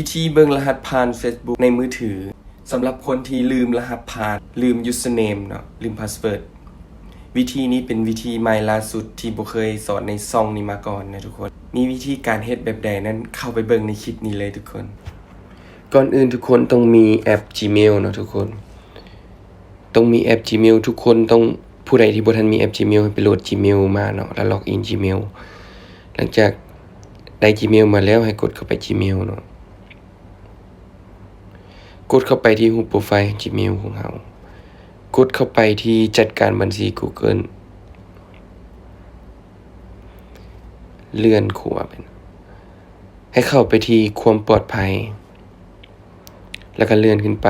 วิธีเบิ่งรหัสผ่าน Facebook ในมือถือสำหรับคนที่ลืมรหัสผ่าน ลืม username เนาะลืม password วิธีนี้เป็นวิธีใหม่ล่าสุดที่บ่เคยสอนในซองนี้มาก่อนนะทุกคน มีวิธีการเฮ็ดแบบใดนั้นเข้าไปเบิ่งในคลิปนี้เลยทุกคน ก่อนอื่นทุกคนต้องมีแอป Gmail เนาะทุกคน ต้องมีแอป Gmail ทุกคนต้องผู้ใดที่บ่ทันมีแอป Gmail ให้ไปโหลด Gmail มาเนาะแล้วล็อกอิน Gmail หลังจากได้ Gmail มาแล้วให้กดเข้าไป Gmail เนาะ ดเข้าไปที่รูปโปรไฟล์ Gmail ของเรากดเข้าไปที่จัดการบัญชี Google เลื่อนขวาไปนให้เข้าไปที่ความปลอดภัย แล้วก็เลื่อนขึ้นไป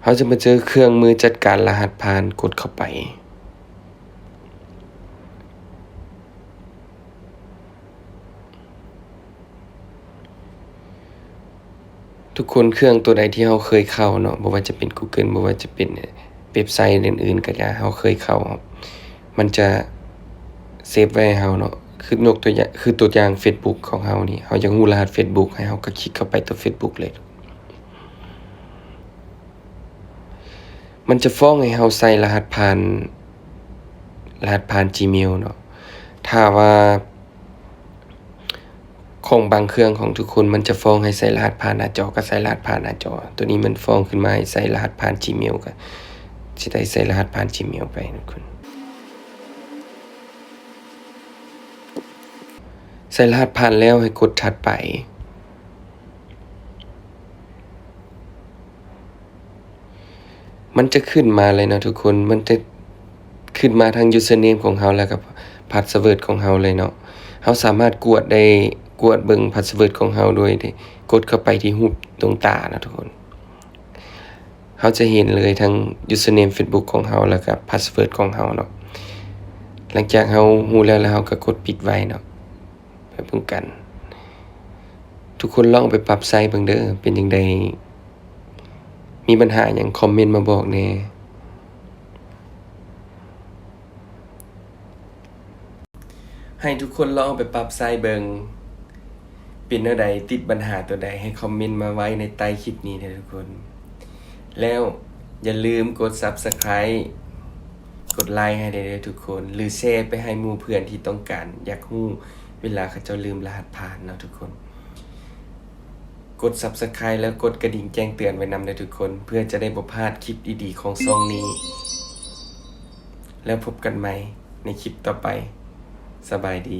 เขาจะมาเจอเครื่องมือจัดการรหัสผ่านกดเข้าไป ทุกคนเครื่องตัวใดที่เราเคยเข้าเนาะบ่ว่าจะเป็น Google บ่ว่าจะเป็นเว็บไซต์อื่นๆก็ย่าเราเคยเข้า มันจะเซฟไว้ให้เราเนาะคือยกตัวอย่างคือตัวอย่าง Facebook ของเรานี่เราอยากรู้รหัส Facebook ให้เราก็คลิกเข้าไปตัว Facebook เลย มันจะฟ้องให้เราใส่รหัสผ่านรหัสผ่าน Gmail เนาะถ้าว่า ของบางเครื่องของทุกคนมันจะฟ้องให้ใส่รหัสผ่านหน้าจอก็ใส่รหัสผ่านหน้าจอ ตัวนี้มันฟ้องขึ้นมาให้ใส่รหัสผ่าน Gmail ก็สิได้ใส่รหัสผ่าน Gmail ไปทุกคนใส่รหัสผ่านแล้วให้กดถัดไป มันจะขึ้นมาเลยนะทุกคน มันจะขึ้นมาทาง username ของเราแล้วก็ password ของเราเลยเนาะเราสามารถกวดได้ วดเบิ่ง password ของเราโดยที่กดเข้าไปที่รูปตรงตานะทุกคนเราจะเห็นเลยทั้ง username Facebook ของเราแล้วก็ password ของเราเนาะหลังจากเราฮู้แล้วแล้วเราก็กดปิดไว้เนาะเพื่อป้องกัน ทุกคนลองไปปรับใช้เบิ่งเด้อเป็นจังไดมีปัญหาหยังคอมเมนต์มาบอกแน่ให้ทุกคนลองไปปรับใช้เบิง เป็นแนวใดติดปัญหาตัวใดให้คอมเมนต์มาไว้ในใต้คลิปนี้นะทุกคน แล้วอย่าลืมกด Subscribe กดไลค์ให้ได้เลยทุกคน หรือแชร์ไปให้มู่เพื่อนที่ต้องการ อยากฮู้เวลาเขาเจ้าลืมรหัสผ่านเนาะทุกคน กด Subscribe แล้วกดกระดิ่งแจ้งเตือนไว้นำเลยทุกคน เพื่อจะได้บ่พลาดคลิปดีๆ ของช่องนี้ แล้วพบกันใหม่ในคลิปต่อไป สบายดี